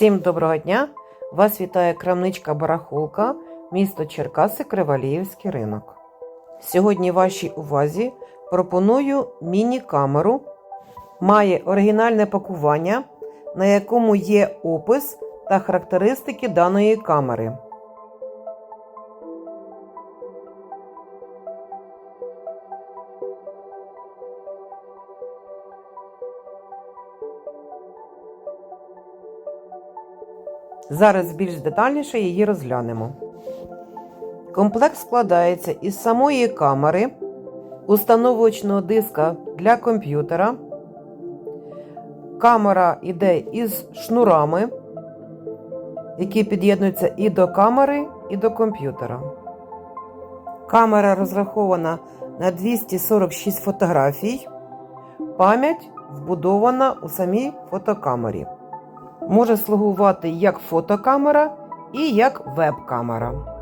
Всім доброго дня! Вас вітає крамничка Барахолка, місто Черкаси, Криваліївський ринок. Сьогодні вашій увазі пропоную міні-камеру. Має оригінальне пакування, на якому є опис та характеристики даної камери. Зараз більш детальніше її розглянемо. Комплект складається із самої камери, установочного диска для комп'ютера. Камера йде із шнурами, які під'єднуються і до камери, і до комп'ютера. Камера розрахована на 246 фотографій. Пам'ять вбудована у самій фотокамері може слугувати як фотокамера і як веб-камера.